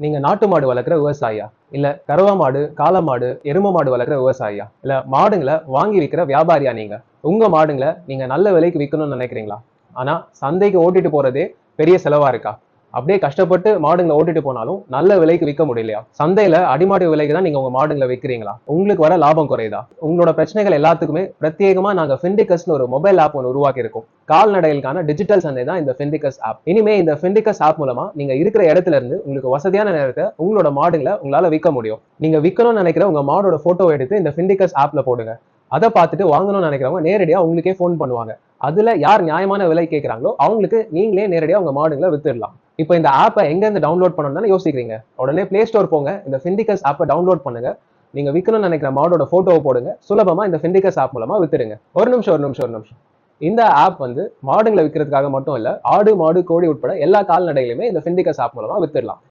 நீங்க நாட்டு மாடு வளர்க்குற விவசாயியா? இல்ல கறவை மாடு காளை மாடு எரும மாடு வளர்க்குற விவசாயியா? இல்ல மாடுங்களை வாங்கி விற்கிற வியாபாரியா நீங்க? உங்க மாடுங்களை நீங்க நல்ல விலைக்கு விற்கணும்னு நினைக்கிறீங்களா? ஆனா சந்தைக்கு ஓட்டிட்டு போறதே பெரிய செலவா இருக்கா? அப்படியே கஷ்டப்பட்டு மாடுங்களை ஓட்டிட்டு போனாலும் நல்ல விலைக்கு விற்க முடியலையா? சந்தையில அடிமாடு விலைக்கு தான் நீங்க உங்க மாடுங்களை விற்கிறீங்களா? உங்களுக்கு வர லாபம் குறையுதா? உங்களோட பிரச்சனைகள் எல்லாத்துக்குமே பிரத்யேகமா நாங்க ஃபிண்டிகஸ்னு ஒரு மொபைல் ஆப் ஒன்று உருவாக்கி இருக்கோம் கால்நடைகளுக்கான டிஜிட்டல் சந்தை தான் இந்த ஃபிண்டிகஸ் ஆப் இனிமே இந்த ஃபிண்டிகஸ் ஆப் மூலமா நீங்க இருக்கிற இடத்துல இருந்து உங்களுக்கு வசதியான நேரத்தை உங்களோட மாடுங்களை உங்களால விற்க முடியும். நீங்க விற்கணும்னு நினைக்கிற உங்க மாடோட போட்டோ எடுத்து இந்த ஃபிண்டிகஸ் ஆப்ல போடுங்க. அதை பார்த்துட்டு வாங்கணும்னு நினைக்கிறவங்க நேரடியா உங்களுக்கே ஃபோன் பண்ணுவாங்க. அதுல யார் நியாயமான விலை கேட்குறாங்களோ அவங்களுக்கு நீங்களே நேரடியா உங்க மாடுங்களை வித்துடலாம். இப்போ இந்த ஆப்பை எங்க இருந்து டவுன்லோட் பண்ணணும்னு யோசிக்கிறீங்க? உடனே பிளே ஸ்டோர் போங்க. இந்த ஃபிண்டிகஸ் ஆப்பை டவுன்லோட் பண்ணுங்க. நீங்க விற்கணும்னு நினைக்கிற மாடோட போட்டோவை போடுங்க. சுலபமா இந்த ஃபிண்டிகஸ் ஆப் மூலமா வித்துருங்க ஒரு நிமிஷம் ஒரு நிமிஷம் ஒரு நிமிஷம். இந்த ஆப் வந்து மாடுங்களை விற்கிறதுக்காக மட்டும் இல்ல ஆடு மாடு கோழி உட்பட எல்லா கால்நடைகளையுமே இந்த ஃபிண்டிகஸ் ஆப் மூலமா வித்துடலாம்.